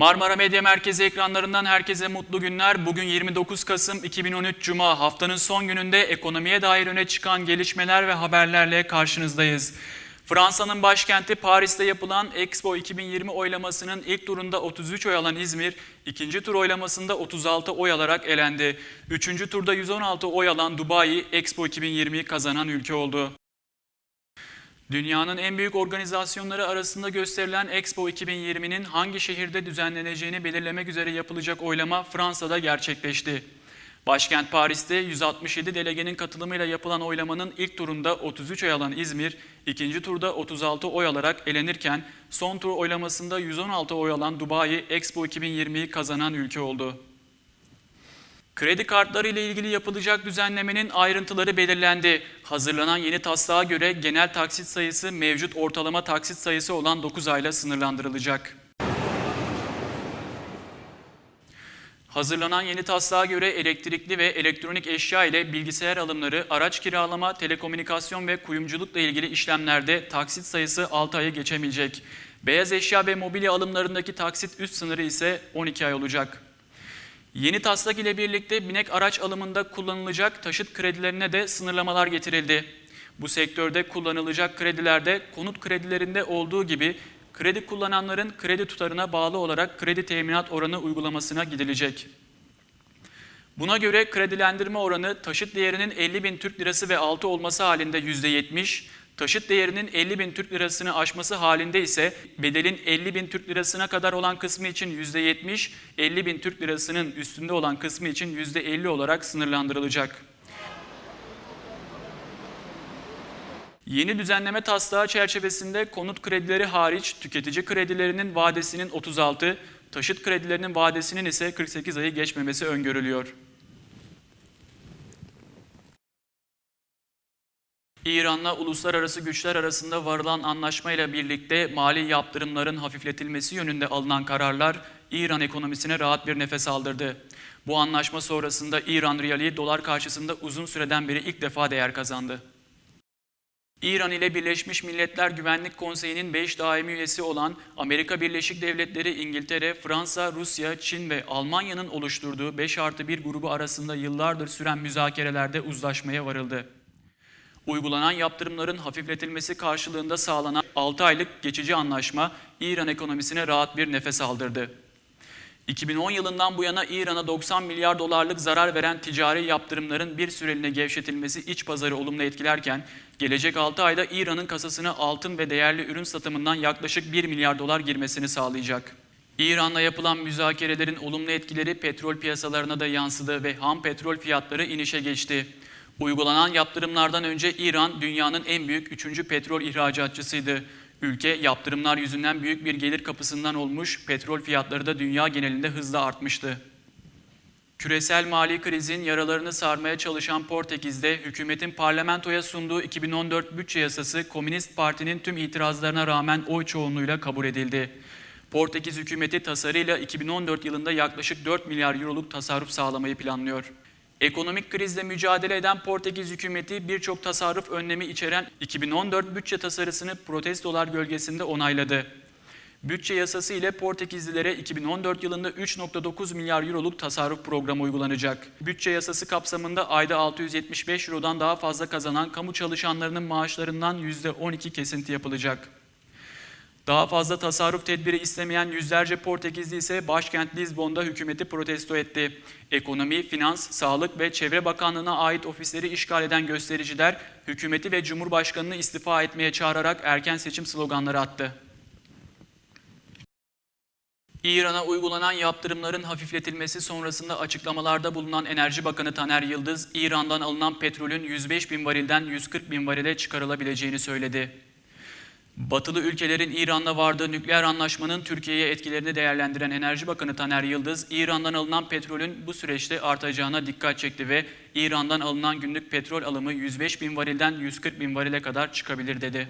Marmara Medya Merkezi ekranlarından herkese mutlu günler. Bugün 29 Kasım 2013 Cuma haftanın son gününde ekonomiye dair öne çıkan gelişmeler ve haberlerle karşınızdayız. Fransa'nın başkenti Paris'te yapılan Expo 2020 oylamasının ilk turunda 33 oy alan İzmir, ikinci tur oylamasında 36 oy alarak elendi. Üçüncü turda 116 oy alan Dubai, Expo 2020'yi kazanan ülke oldu. Dünyanın en büyük organizasyonları arasında gösterilen Expo 2020'nin hangi şehirde düzenleneceğini belirlemek üzere yapılacak oylama Fransa'da gerçekleşti. Başkent Paris'te 167 delegenin katılımıyla yapılan oylamanın ilk turunda 33 oy alan İzmir, ikinci turda 36 oy alarak elenirken son tur oylamasında 116 oy alan Dubai, Expo 2020'yi kazanan ülke oldu. Kredi kartları ile ilgili yapılacak düzenlemenin ayrıntıları belirlendi. Hazırlanan yeni taslağa göre genel taksit sayısı mevcut ortalama taksit sayısı olan 9 ayla sınırlandırılacak. Hazırlanan yeni taslağa göre elektrikli ve elektronik eşya ile bilgisayar alımları, araç kiralama, telekomünikasyon ve kuyumculukla ilgili işlemlerde taksit sayısı 6 ayı geçemeyecek. Beyaz eşya ve mobilya alımlarındaki taksit üst sınırı ise 12 ay olacak. Yeni taslak ile birlikte binek araç alımında kullanılacak taşıt kredilerine de sınırlamalar getirildi. Bu sektörde kullanılacak kredilerde konut kredilerinde olduğu gibi kredi kullananların kredi tutarına bağlı olarak kredi teminat oranı uygulamasına gidilecek. Buna göre kredilendirme oranı taşıt değerinin 50 bin Türk lirası ve altı olması halinde %70, taşıt değerinin 50 bin Türk lirasını aşması halinde ise bedelin 50 bin Türk lirasına kadar olan kısmı için %70, 50 bin Türk lirasının üstünde olan kısmı için %50 olarak sınırlandırılacak. Yeni düzenleme taslağı çerçevesinde konut kredileri hariç tüketici kredilerinin vadesinin 36, taşıt kredilerinin vadesinin ise 48 ayı geçmemesi öngörülüyor. İran'la uluslararası güçler arasında varılan anlaşmayla birlikte mali yaptırımların hafifletilmesi yönünde alınan kararlar İran ekonomisine rahat bir nefes aldırdı. Bu anlaşma sonrasında İran riyali dolar karşısında uzun süreden beri ilk defa değer kazandı. İran ile Birleşmiş Milletler Güvenlik Konseyi'nin 5 daimi üyesi olan Amerika Birleşik Devletleri, İngiltere, Fransa, Rusya, Çin ve Almanya'nın oluşturduğu 5 artı 1 grubu arasında yıllardır süren müzakerelerde uzlaşmaya varıldı. Uygulanan yaptırımların hafifletilmesi karşılığında sağlanan 6 aylık geçici anlaşma İran ekonomisine rahat bir nefes aldırdı. 2010 yılından bu yana İran'a 90 milyar dolarlık zarar veren ticari yaptırımların bir süreliğine gevşetilmesi iç pazarı olumlu etkilerken, gelecek 6 ayda İran'ın kasasına altın ve değerli ürün satımından yaklaşık 1 milyar dolar girmesini sağlayacak. İran'la yapılan müzakerelerin olumlu etkileri petrol piyasalarına da yansıdı ve ham petrol fiyatları inişe geçti. Uygulanan yaptırımlardan önce İran dünyanın en büyük 3. petrol ihracatçısıydı. Ülke yaptırımlar yüzünden büyük bir gelir kapısından olmuş, petrol fiyatları da dünya genelinde hızla artmıştı. Küresel mali krizin yaralarını sarmaya çalışan Portekiz'de hükümetin parlamentoya sunduğu 2014 bütçe yasası Komünist Parti'nin tüm itirazlarına rağmen oy çoğunluğuyla kabul edildi. Portekiz hükümeti tasarıyla 2014 yılında yaklaşık 4 milyar euroluk tasarruf sağlamayı planlıyor. Ekonomik krizle mücadele eden Portekiz hükümeti birçok tasarruf önlemi içeren 2014 bütçe tasarısını protestolar gölgesinde onayladı. Bütçe yasası ile Portekizlilere 2014 yılında 3.9 milyar euroluk tasarruf programı uygulanacak. Bütçe yasası kapsamında ayda 675 eurodan daha fazla kazanan kamu çalışanlarının maaşlarından %12 kesinti yapılacak. Daha fazla tasarruf tedbiri istemeyen yüzlerce Portekizli ise başkent Lizbon'da hükümeti protesto etti. Ekonomi, Finans, Sağlık ve Çevre Bakanlığı'na ait ofisleri işgal eden göstericiler hükümeti ve Cumhurbaşkanı'nı istifa etmeye çağırarak erken seçim sloganları attı. İran'a uygulanan yaptırımların hafifletilmesi sonrasında açıklamalarda bulunan Enerji Bakanı Taner Yıldız, İran'dan alınan petrolün 105 bin varilden 140 bin varile çıkarılabileceğini söyledi. Batılı ülkelerin İran'la vardığı nükleer anlaşmanın Türkiye'ye etkilerini değerlendiren Enerji Bakanı Taner Yıldız, İran'dan alınan petrolün bu süreçte artacağına dikkat çekti ve İran'dan alınan günlük petrol alımı 105 bin varilden 140 bin varile kadar çıkabilir dedi.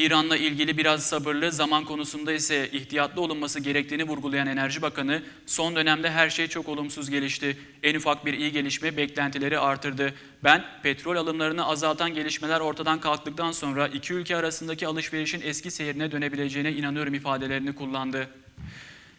İran'la ilgili biraz sabırlı, zaman konusunda ise ihtiyatlı olunması gerektiğini vurgulayan Enerji Bakanı, son dönemde her şey çok olumsuz gelişti. En ufak bir iyi gelişme beklentileri artırdı. Ben petrol alımlarını azaltan gelişmeler ortadan kalktıktan sonra iki ülke arasındaki alışverişin eski seyrine dönebileceğine inanıyorum ifadelerini kullandı.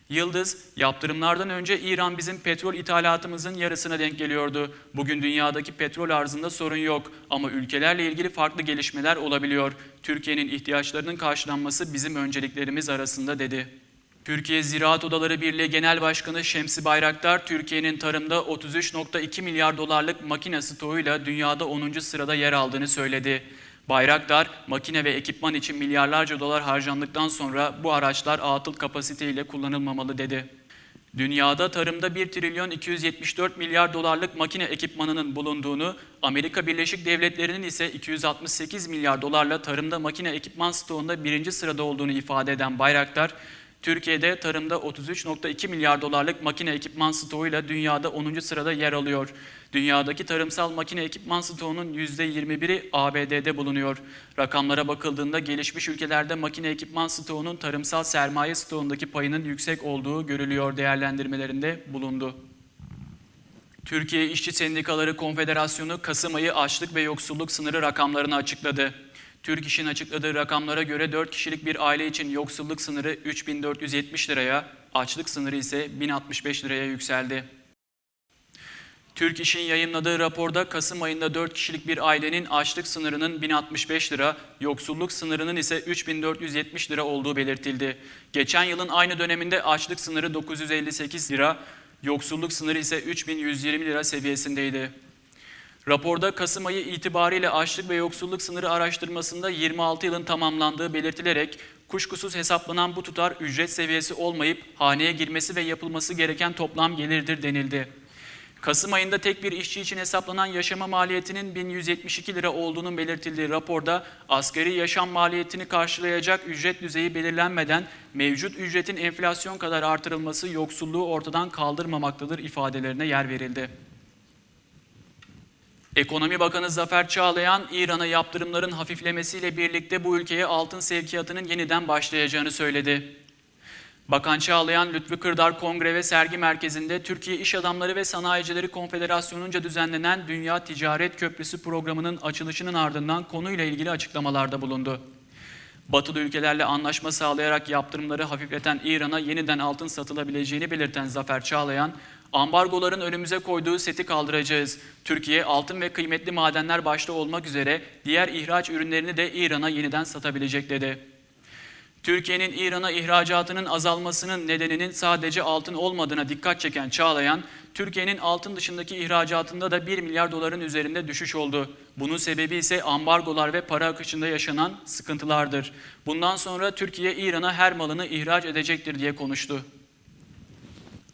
Yıldız, yaptırımlardan önce İran bizim petrol ithalatımızın yarısına denk geliyordu. Bugün dünyadaki petrol arzında sorun yok ama ülkelerle ilgili farklı gelişmeler olabiliyor. Türkiye'nin ihtiyaçlarının karşılanması bizim önceliklerimiz arasında dedi. Türkiye Ziraat Odaları Birliği Genel Başkanı Şemsi Bayraktar, Türkiye'nin tarımda 33.2 milyar dolarlık makine stoğuyla dünyada 10. sırada yer aldığını söyledi. Bayraktar, makine ve ekipman için milyarlarca dolar harcandıktan sonra bu araçlar atıl kapasiteyle kullanılmamalı dedi. Dünyada tarımda 1 trilyon 274 milyar dolarlık makine ekipmanının bulunduğunu, Amerika Birleşik Devletleri'nin ise 268 milyar dolarla tarımda makine ekipman stoğunda birinci sırada olduğunu ifade eden Bayraktar, Türkiye'de tarımda 33.2 milyar dolarlık makine ekipman stoğuyla dünyada 10. sırada yer alıyor. Dünyadaki tarımsal makine ekipman stoğunun %21'i ABD'de bulunuyor. Rakamlara bakıldığında gelişmiş ülkelerde makine ekipman stoğunun tarımsal sermaye stoğundaki payının yüksek olduğu görülüyor değerlendirmelerinde bulundu. Türkiye İşçi Sendikaları Konfederasyonu Kasım ayı açlık ve yoksulluk sınırı rakamlarını açıkladı. Türk İş'in açıkladığı rakamlara göre 4 kişilik bir aile için yoksulluk sınırı 3470 liraya, açlık sınırı ise 1065 liraya yükseldi. Türk İş'in yayınladığı raporda Kasım ayında 4 kişilik bir ailenin açlık sınırının 1065 lira, yoksulluk sınırının ise 3470 lira olduğu belirtildi. Geçen yılın aynı döneminde açlık sınırı 958 lira, yoksulluk sınırı ise 3120 lira seviyesindeydi. Raporda Kasım ayı itibariyle açlık ve yoksulluk sınırı araştırmasında 26 yılın tamamlandığı belirtilerek kuşkusuz hesaplanan bu tutar ücret seviyesi olmayıp haneye girmesi ve yapılması gereken toplam gelirdir denildi. Kasım ayında tek bir işçi için hesaplanan yaşama maliyetinin 1172 lira olduğunun belirtildiği raporda asgari yaşam maliyetini karşılayacak ücret düzeyi belirlenmeden mevcut ücretin enflasyon kadar artırılması yoksulluğu ortadan kaldırmamaktadır ifadelerine yer verildi. Ekonomi Bakanı Zafer Çağlayan, İran'a yaptırımların hafiflemesiyle birlikte bu ülkeye altın sevkiyatının yeniden başlayacağını söyledi. Bakan Çağlayan, Lütfü Kırdar Kongre ve Sergi Merkezi'nde Türkiye İş Adamları ve Sanayicileri Konfederasyonu'nca düzenlenen Dünya Ticaret Köprüsü programının açılışının ardından konuyla ilgili açıklamalarda bulundu. Batılı ülkelerle anlaşma sağlayarak yaptırımları hafifleten İran'a yeniden altın satılabileceğini belirten Zafer Çağlayan, ambargoların önümüze koyduğu seti kaldıracağız. Türkiye altın ve kıymetli madenler başta olmak üzere diğer ihraç ürünlerini de İran'a yeniden satabilecek dedi. Türkiye'nin İran'a ihracatının azalmasının nedeninin sadece altın olmadığına dikkat çeken Çağlayan, Türkiye'nin altın dışındaki ihracatında da 1 milyar doların üzerinde düşüş oldu. Bunun sebebi ise ambargolar ve para akışında yaşanan sıkıntılardır. Bundan sonra Türkiye İran'a her malını ihraç edecektir diye konuştu.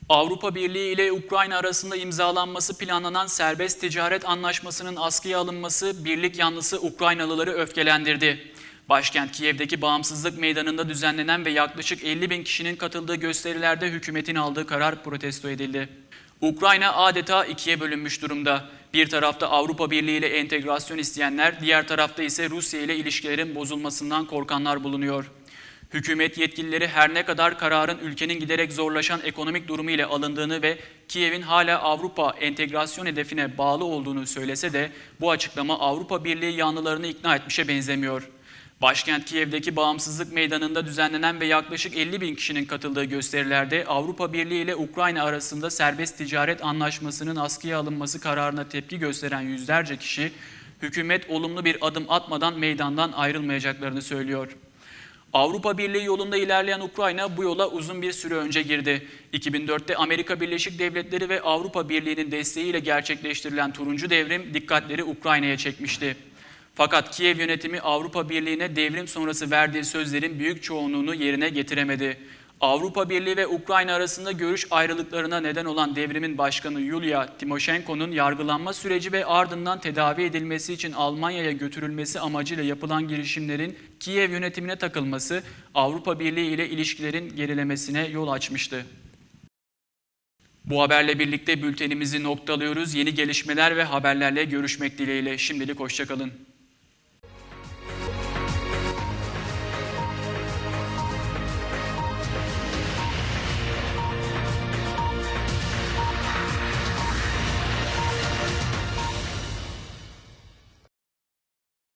Avrupa Birliği ile Ukrayna arasında imzalanması planlanan serbest ticaret anlaşmasının askıya alınması birlik yanlısı Ukraynalıları öfkelendirdi. Başkent Kiev'deki Bağımsızlık Meydanı'nda düzenlenen ve yaklaşık 50 bin kişinin katıldığı gösterilerde hükümetin aldığı karar protesto edildi. Ukrayna adeta ikiye bölünmüş durumda. Bir tarafta Avrupa Birliği ile entegrasyon isteyenler, diğer tarafta ise Rusya ile ilişkilerin bozulmasından korkanlar bulunuyor. Hükümet yetkilileri her ne kadar kararın ülkenin giderek zorlaşan ekonomik durumu ile alındığını ve Kiev'in hala Avrupa entegrasyon hedefine bağlı olduğunu söylese de bu açıklama Avrupa Birliği yanlılarını ikna etmişe benzemiyor. Başkent Kiev'deki Bağımsızlık Meydanı'nda düzenlenen ve yaklaşık 50 bin kişinin katıldığı gösterilerde Avrupa Birliği ile Ukrayna arasında serbest ticaret anlaşmasının askıya alınması kararına tepki gösteren yüzlerce kişi, hükümet olumlu bir adım atmadan meydandan ayrılmayacaklarını söylüyor. Avrupa Birliği yolunda ilerleyen Ukrayna bu yola uzun bir süre önce girdi. 2004'te Amerika Birleşik Devletleri ve Avrupa Birliği'nin desteğiyle gerçekleştirilen turuncu devrim dikkatleri Ukrayna'ya çekmişti. Fakat Kiev yönetimi Avrupa Birliği'ne devrim sonrası verdiği sözlerin büyük çoğunluğunu yerine getiremedi. Avrupa Birliği ve Ukrayna arasında görüş ayrılıklarına neden olan devrimin başkanı Yulia Timoshenko'nun yargılanma süreci ve ardından tedavi edilmesi için Almanya'ya götürülmesi amacıyla yapılan girişimlerin Kiev yönetimine takılması Avrupa Birliği ile ilişkilerin gerilemesine yol açmıştı. Bu haberle birlikte bültenimizi noktalıyoruz. Yeni gelişmeler ve haberlerle görüşmek dileğiyle. Şimdilik hoşçakalın.